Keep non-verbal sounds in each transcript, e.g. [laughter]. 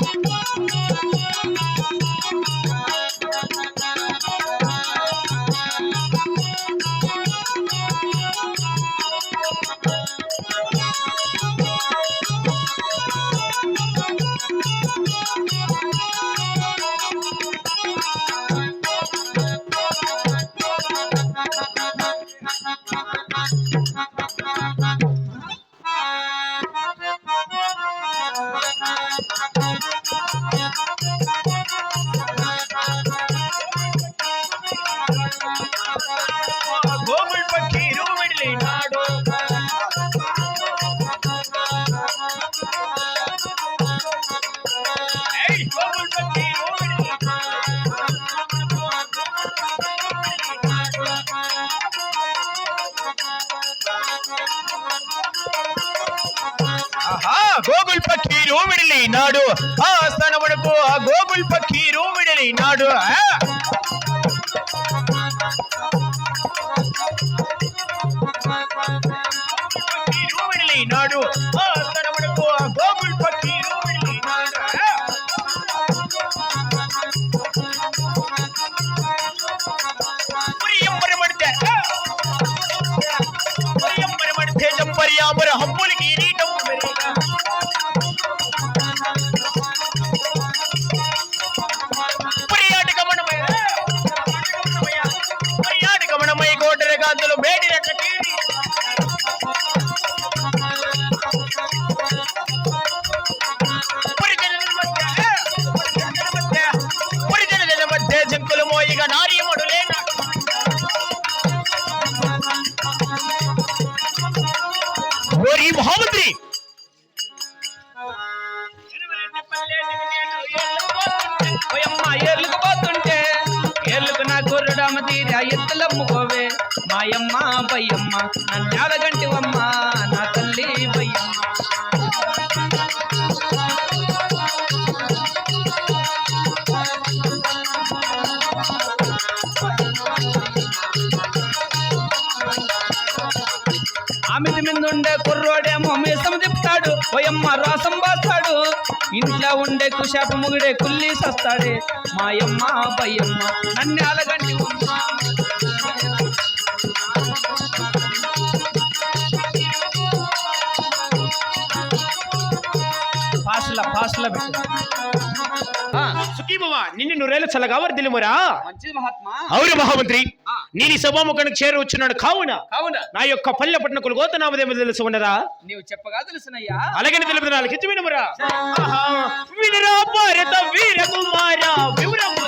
గోగుల్ గోగుల్ పక్కీరు విడిలినాడు ఆ స్థానమునకు ఆ గోగుల్ పక్కీరు విడిలినాడు ఆ? ఆ స్థలమునకు ఆ గోగుల్ పక్కీరు వెళ్ళినాడు పురియంబరమడితే పురియంబరమడితే జంపరియాంబర ఆమెది మిందుండే కుర్రోడేమో మీసం తిప్పుతాడు. ఓయమ్మ రాసం బాస్తాడు ఇంట్లో ఉండే కుషాపు ముగుడే కుల్లి సస్తాడే. మాయమ్మ బయ్యమ్మ నన్ను అలగంటి పాసుల పాసుల పెట్టు. ఆ, సుఖీభవ నిన్ను నూరేళ్ళు చల్లగా వర్దిల్లుమరా. మంచిది మహాత్మా. అవును మహామంత్రి. నేను ఈ సభాముఖానికి చేరువచ్చున్నాడు కావున కావున నా యొక్క పల్లె పట్టణ కులగోత నామదేమో తెలుసు ఉన్నదా నీవు చెప్పగా తెలుసునయ్యా. అలాగని తెలుపు నాలుగు ఆహా. వినరా భారత వీర కుమార వివరము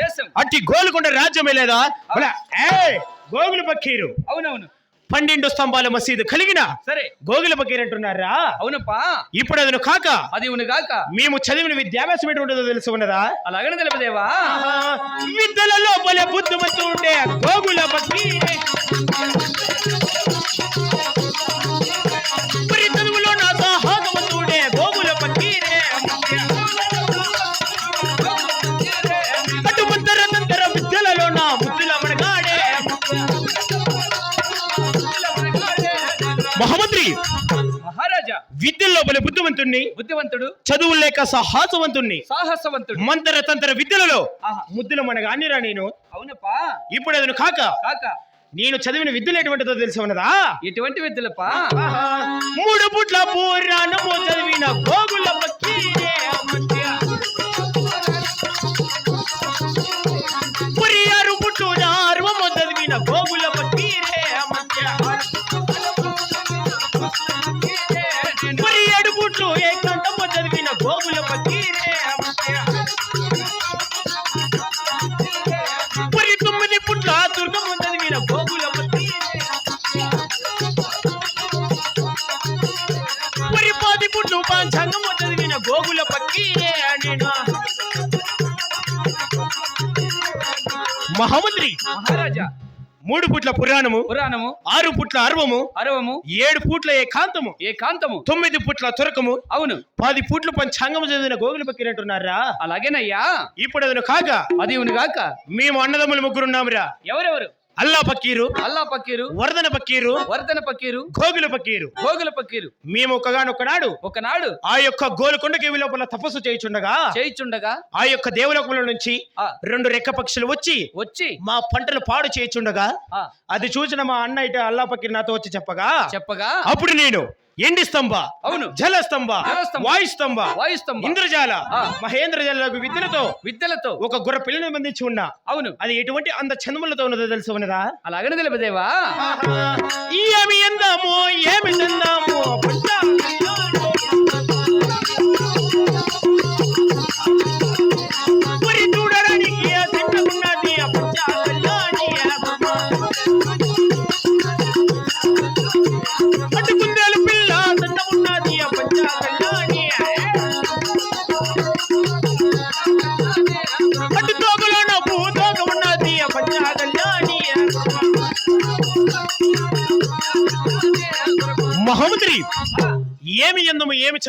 దేశం. అట్టి గోలుకొండ రాజ్యమే లేదా? గోగుల పక్కీరు. అవునవును. పన్నెండు స్తంభాల మసీదు కలిగిన సరే. గోగుల పక్కీరు అంటున్నారా? అవునప్పా. ఇప్పుడు అదను కాక అది ఉనుగాక మేము చదివిన విద్యాభ్యాసం ఎటువంటిదో తెలుసు ఉన్నదా? అలాగనే తెలుపదేవా? విద్యల లోపల బుద్ధిమంతు ఉండే గోగుల పక్కీరే. మహమ్మద్రి మహారాజా. విద్యల లోపల బుద్ధిమంతుణ్ణి. బుద్ధివంతుడు చదువు లేక సాహసవంతుణ్ణి. సాహసవంతుడు. మంతర తంతర విద్యలలో. ఆహా. ముద్దుల మనగా అన్నిరా నేను. అవునప్పా. ఇప్పుడు అదను కాక. కాక. నేను చదివిన విద్యలు ఎటువంటిదో తెలిసి ఉన్నదా? ఎటువంటి విద్యలప్పా. మూడు పుట్ల పురాణము చదివిన గోగుల పక్కీరే అమర్త్య. పురి ఆరు పుట్టు నార్వము చదివిన గోగుల పక్కీరే మహామంత్రి. మహారాజా. మూడు పుట్ల పురాణము పురాణము. ఆరు పుట్ల అర్వము అరవము. ఏడు పుట్ల ఏకాంతము ఏకాంతము. తొమ్మిది పుట్ల తురకము అవును. పది పుట్లు పంచాంగము చదివిన గోగులు పక్కినట్టున్నారా అలాగేనయ్యా. ఇప్పుడు అదను కాక అది గాక మేము అన్నదమ్ములు ముగ్గురున్నామురా. ఎవరెవరు? అల్లా పక్కీరు అల్లా పక్కీరు వరదన పక్కీరు వర్ధన పక్కీరు గోగుల పక్కీరు భోగుల పక్కీరు మేము ఒకగానొక్కనాడు ఒకనాడు ఆ యొక్క గోలుకొండ కేవి లోపల తపస్సు చేయుచుండగా చేయిచుండగా ఆ యొక్క దేవులోకముల నుంచి రెండు రెక్క పక్షులు వచ్చి వచ్చి మా పంటలు పాడు చేయుచుండగా అది చూసిన మా అన్న ఇటు అల్లా పక్కీరు నాతో వచ్చి చెప్పగా చెప్పగా అప్పుడు నేను ఎండి స్తంభ అవును. జల స్తంభ వాయు స్తంభ వాయుస్తంభ ఇంద్రజాల ఆ. మహేంద్రజాల విద్యలతో విద్యలతో. ఒక గుర్ర పిల్లని బంధించి ఉన్నా. అవును. అది ఎటువంటి అంద చందములతో ఉన్నదో తెలుసు ఉన్నదా? అలాగనే తెలుపదేవా? ఏమి ఎందాము ఏమి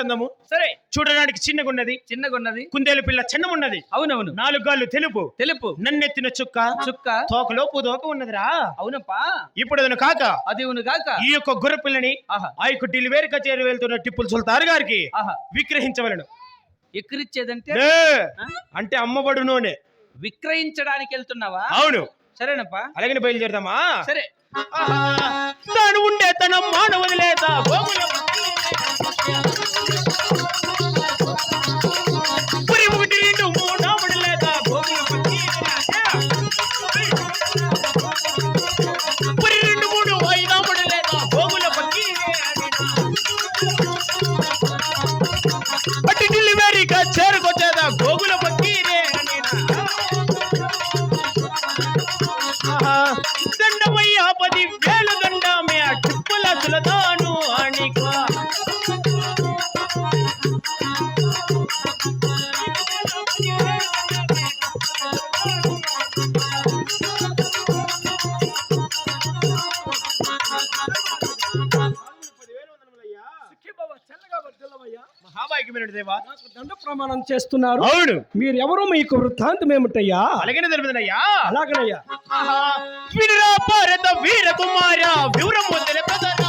చందము. సరే. చూడడానికి చిన్నగున్నది. చిన్నగున్నది. కుందేలు పిల్ల చిన్నమున్నది అవునవును. నాలుగు గాళ్ళు తెలుపు. తెలుపు. నన్నెత్తిన చుక్క. చుక్క. తోకలో పూదోక ఉన్నదిరా. అవునప్పా. ఇప్పుడు అదను కాక. అది గాక ఈ యొక్క గుర్ర పిల్లని ఆ యొక్క డెలివరీ కచేరి వెళ్తున్న టిప్పుల సుల్తాన్ గారికి ఆహా. విక్రహించవలను ఎక్కిరిచ్చేదంటే? అంటే అమ్మబడు నూనె. విక్రయించడానికి వెళ్తున్నావా? అవును. సరేనప్పా. అలాగని బయలుదేరదామా? సరే. తాను ఉండే తన మానవుని లేత గోగుల పురి దేవా? దండ ప్రమాణం చేస్తున్నారు. అవును. మీరు ఎవరు మీకు వృత్తాంతం ఏమిటయ్యా? అలాగనే తెలుపుదనయ్యా అలాగనయ్యా. వినురా భారత వీర కుమార వివరము తెలుపదరా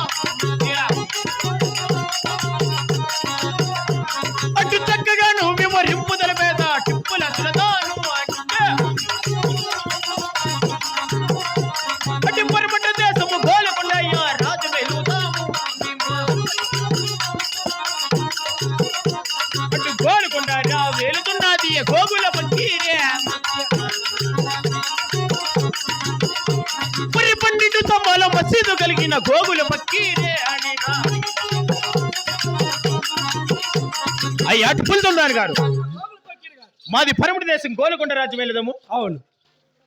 అయ్యా గారు మాది పరమటి దేశం గోలుకొండ రాజ్యం వెళ్ళదాము అవును.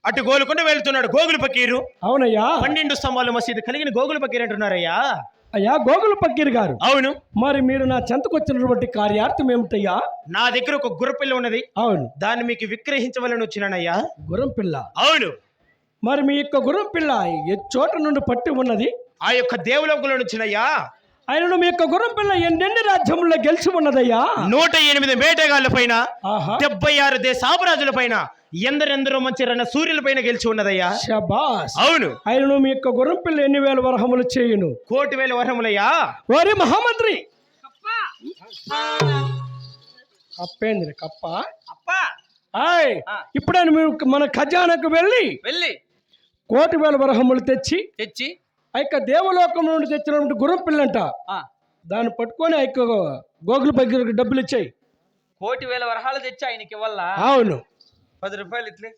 అటు గోలుకొండ వెళ్తున్నాడు గోగుల పక్కీరు అవునయ్యా. పన్నెండు స్తంభాల మసీదు కలిగిన గోగుల పక్కీరు అంటున్నారయ్యా. అయ్యా గోగుల పక్కీర్ గారు. అవును. మరి మీరు నా చెంతకు వచ్చినటువంటి కార్యార్థం ఏమిటయ్యా? నా దగ్గర ఒక గుర్రపిల్ల ఉన్నది. అవును. దాన్ని మీకు విక్రహించవలని వచ్చినానయ్యా. గుర్రం పిల్ల అవును. మరి మీ యొక్క గుర్రం పిల్ల ఏ చోట నుండి పట్టి ఉన్నది? ఆ యొక్క దేవులోకంలో వచ్చినయ్యా ఆయనను మీ యొక్క గుర్రం పిల్ల ఎన్నెన్ని రాజ్యముల్లో గెలిచి ఉన్నదయ్యా? నూట ఎనిమిది వేటగాళ్ళ పైన ఆహా. డెబ్బై ఆరు దేశాపరాజుల పైన ఎందరెందరో మంచి రన్న సూర్యుల పైన గెలిచి ఉన్నదయ్యా? శబాస్. అవును. ఆయనను మీ యొక్క గుర్రం పిల్ల ఎన్ని వేల వరహములు చేయును? కోటి వేల వరములయ్యా వారి మహామంత్రి. కప్పేంద్రి కప్ప. అప్పా. ఆయ్. ఇప్పుడే మీరు మన ఖజానాకు వెళ్ళి వెళ్ళి. కోటి వేల వరహములు తెచ్చి తెచ్చి ఆ యొక్క దేవలోకం నుండి తెచ్చినటువంటి గుర్రం పిల్లంట. ఆ. దాన్ని పట్టుకొని ఆ యొక్క గోగుల దగ్గరకు డబ్బులు ఇచ్చాయి. కోటి వేల వరహాలు తెచ్చి ఆయనకి వల్ల అవును. పది రూపాయలు ఇట్లే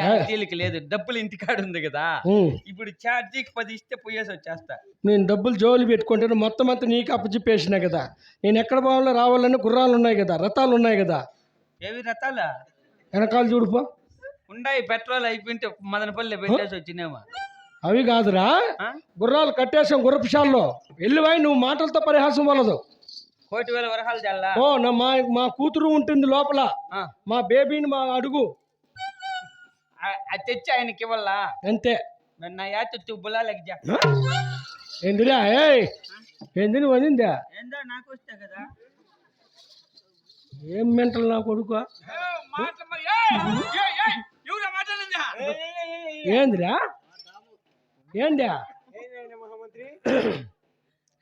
ఛార్జీలకి లేదు. డబ్బులు ఇంటికాడ ఉంది కదా. ఇప్పుడు ఛార్జీకి పది ఇస్తే పోయేసి వచ్చేస్తా. నేను డబ్బులు జోలి పెట్టుకుంటాను. మొత్తం అంతా నీకు అప్పచెప్పేసిన కదా. నేను ఎక్కడ పోవాలో రావాలని గుర్రాలు ఉన్నాయి కదా. రథాలు ఉన్నాయి కదా. ఏవి రథాలా? వెనకాల చూడుపో ఉండాయి పెట్రోల్ అయిపోయింటే మదనపల్లి పెట్టేసి వచ్చినేమో అవి కాదురా? గుర్రాలు కట్టేసాం గుర్రపుషాల్లో వెళ్ళివాయి నువ్వు మాటలతో పరిహాసం వలదు. కోటి వేల వరహాలు చల్లా ఓ నా మా మా కూతురు ఉంటుంది లోపల. మా బేబీని మా అడుగు. తెచ్చి ఆయనకి ఇవ్వాలా అంతే. నా యాత తుబ్బులా లెక్క ఏందిరా ఏయ్ ఏంది నువ్వు అనిందా? ఏందో నాకు వస్తే కదా? ఏం మెంటల్ నా కొడుకు? ఏందిరా? ఏందా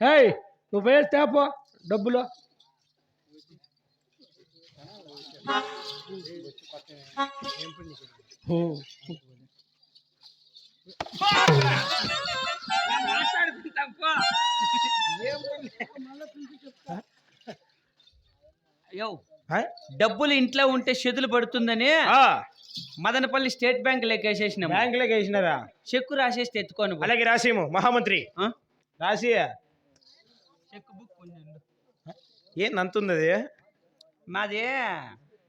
ఏయ్ నువ్వు పోయేసి తేపో డబ్బులు. డబ్బులు ఇంట్లో ఉంటే చెదులు పడుతుందని మదనపల్లి స్టేట్ బ్యాంక్ లెక్కేసేసినాం బ్యాంకులోకి వేసినారా? చెక్కు రాసేసి ఎత్తుకోను. అలాగే రాసేము మహామంత్రి. ఆ? రాసి చెక్ బుక్. ఏంది అంతుంది అది మాది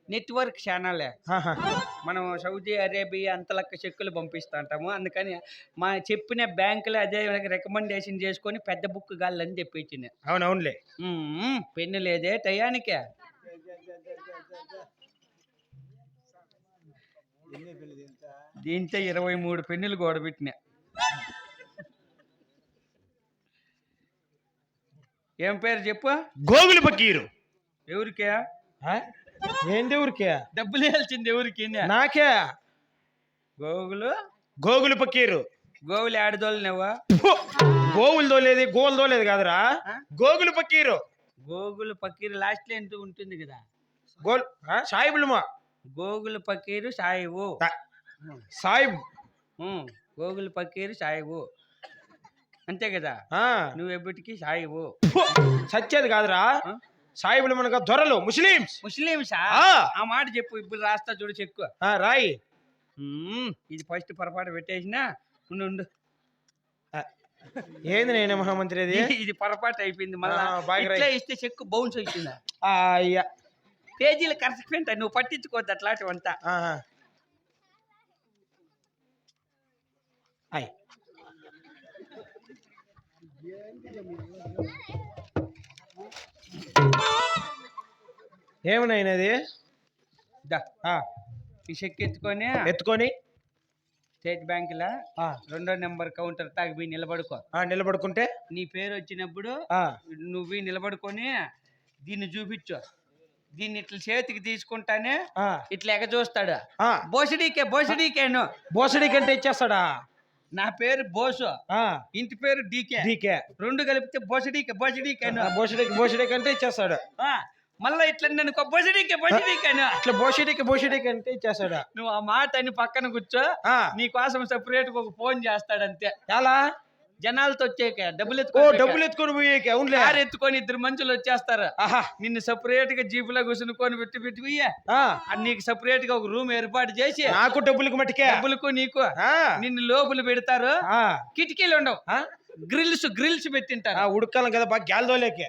నెట్వర్క్ ఛానల్. మనం సౌదీ అరేబియా అంతలక్క చెక్కులు పంపిస్తా ఉంటాము అందుకని మా చెప్పిన బ్యాంకులు అదే రికమెండేషన్ చేసుకొని పెద్ద బుక్ గాలని తెప్పించింది అవును అవునులే పెన్ను లేదే టయానికే. దీంతో ఇరవై మూడు పెన్నులు గోడబెట్టిన ఏం పేరు చెప్పు? గోగులు పకీరు. ఎవరికే? ఏంది ఊరికే? డబ్బులు వేయాల్సింది ఎవరికి? నాకే. గోగులు? గోగులు పకీరు. గోగులు ఆడదోళ్ళనేవా ఫు! గోవులు తోలేది గోవులు తోలేదు కాదురా. ఆ? గోగులు పకీరు. గోగులు పకీరు లాస్ట్లో ఎంత ఉంటుంది కదా? గోల్ ఆ? గోగులు పకీరు సాయిబ్ ఉం, గోగులు పకీరు సాయివు అంతే కదా. నువ్వు ఎప్పటికీ సాయివు ఫు! సచ్చేది కాదురా? సాయిబులు మనకు దొరలు ముస్లిమ్స్. ముస్లింసా ఆ. మాట చెప్పు ఇప్పుడు రాస్తా చూడు చెక్కు. రాయి. ఇది ఫస్ట్ పొరపాటు పెట్టేసిన ఉండు ఉండు. ఏంది నేను మహామంత్రి అది ఇది- పొరపాటు అయిపోయింది మళ్ళా. ఇస్తే చెక్కు బౌన్స్ ఆ, అయ్యా. పేజీలు కరెక్ట్ నువ్వు పట్టించుకోవద్దు అట్లాంటివంతా. అయ్ ఏమనైనది ఈ చెక్ ఎత్తుకొని ఎత్తుకొని? స్టేట్ బ్యాంకులో ఆ, రెండో నెంబర్ కౌంటర్ తాగి నిలబడుకో. నిలబడుకుంటే? నీ పేరు వచ్చినప్పుడు నువ్వు నిలబడుకొని దీన్ని చూపించు. దీన్ని ఇట్లా చేతికి తీసుకుంటానే ఇట్లా ఎగ చూస్తాడు. బోసడీకే బోసడీకేను బోసడి కంటే ఇచ్చేస్తాడా? నా పేరు బోసు. ఇంటి పేరు డీకే. డీకే. రెండు కలిపితే బోసడీకే బోసడీకేను ఆ, బోసడికి బోసడి కంటే ఇచ్చేస్తాడు. మళ్ళా ఇట్లా అనుకో బోసడీకే బోసడీకేను ఇట్లా బోసడికి బోసడి కంటే ఇచ్చేస్తాడా? నువ్వు ఆ మాట అని పక్కన కూర్చో. ఆ, నీ కోసం సెపరేట్ ఒక ఫోన్ చేస్తాడంతే. ఎలా? జనాలతో వచ్చాక డబ్బులు ఎత్తుకో డబ్బులు ఎత్తుకొని పోయేకి అవునులే. కారు ఎత్తుకొని ఇద్దరు మనుషులు వచ్చేస్తారు. ఆహా. నిన్ను సెపరేట్గా జీపులో కూర్చుని పెట్టి పెట్టి పోయి నీకు సెపరేట్గా ఒక రూమ్ ఏర్పాటు చేసి నాకు డబ్బులకి మట్టికే. డబ్బులకు నీకు. ఆ, నిన్ను లోపల పెడతారు. ఆ, కిటికీలు ఉండవు. ఆ, గ్రిల్స్ గ్రిల్స్ పెట్టింటారు. ఆ, ఉడకాలం కదా బాగా గ్యాల్ దోలేకి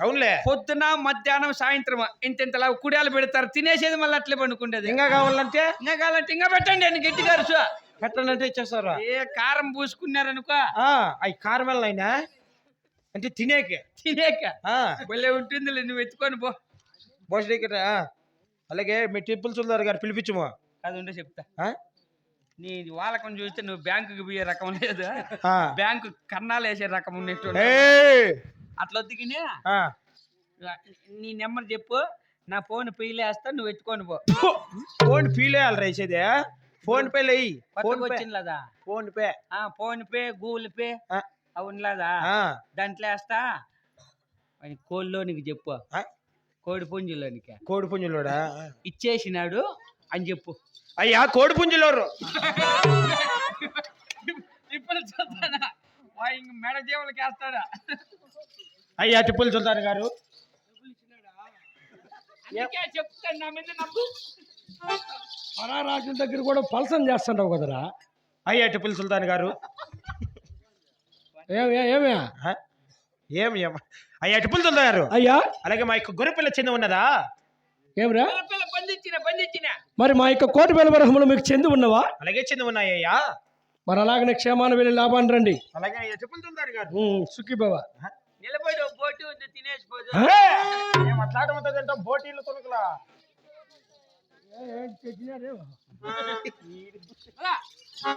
అవునులే. పొద్దున మధ్యాహ్నం సాయంత్రం ఇంత ఇంతలా కుడియాలు పెడతారు. తినేసేది మళ్ళీ అట్లే పండుకుండేది. ఇంకా కావాలంటే? ఇంకా కావాలంటే ఇంకా పెట్టండి అని గట్టిగా అరుచు. పెట్టాలంటే ఇచ్చేస్తారా? ఏ కారం పూసుకున్నారనుకో. అవి కారమెల్ అయినా? అంటే తినేకి. తినేక. భలే ఉంటుంది నువ్వు ఎత్తుకొని పో. ఆ, అలాగే మీ టిప్పులు సుల్దార్ గారు పిలిపించుము. అది ఉండే చెప్తా? నీ వాలకం చూస్తే నువ్వు బ్యాంకుకి పోయే రకం లేదు. బ్యాంకు కన్నాలు వేసే రకం ఉన్నట్టు! అట్లా వద్దుకినే. ఆ, నీ నెంబర్ చెప్పు. నా ఫోన్ పీలేస్తా నువ్వు ఎత్తుకొని పో. ఫోన్ ఫీల్ అయ్యాలి రైసేది ఫోన్ పే లేయి. PhonePe. వచ్చింది లేదా ఫోన్ పే. ఆ ఫోన్ పే గూగుల్ పే ఆ, అవును లేదా ఆ, దాంట్లో వేస్తా అని కోళ్ళలోనికి చెప్పు. కోడి పుంజులోనికి కోడి పుంజులోడా ఇచ్చేసినాడు అని చెప్పు. అయ్యా కోడి పుంజులోరు. ఇప్పుడు చూస్తానా? వాడు ఇంక మెడ జీవులకి వేస్తాడా? అయ్యా టిప్పులు సుల్తాన్ గారు. చెప్తాను నా మీద నమ్ము రాజుల దగ్గర కూడా పలసం చేస్తుంటావు కదరా? అయ్యా టిప్పులు సుల్తాన్ గారు. ఏమే? ఏమే అయ్యా టిప్పులు సుల్తాన్ గారు. అయ్యా? అలాగే మా యొక్క గొర్రెపిల్ల చిన్న ఉన్నదా? ఏమిరా? పిల్ల మరి మా యొక్క కోటి బలవరహములు మీకు చెంది ఉన్నవా? అలాగే చిన్న ఉన్నాయ్యా. మరి అలాగనే క్షేమాన్ని వెళ్ళి లాభాన్ని రండి. అలాగే అయ్యా టిప్పులు సుల్తాన్ గారు. ఉమ్, సుఖీభవ నిలబడి బోటు ఉంది తినేసిపోదు ఏం అట్లాంటి బోటీలు కొనుకలా 哎哎，这今天真 [laughs] 好。来。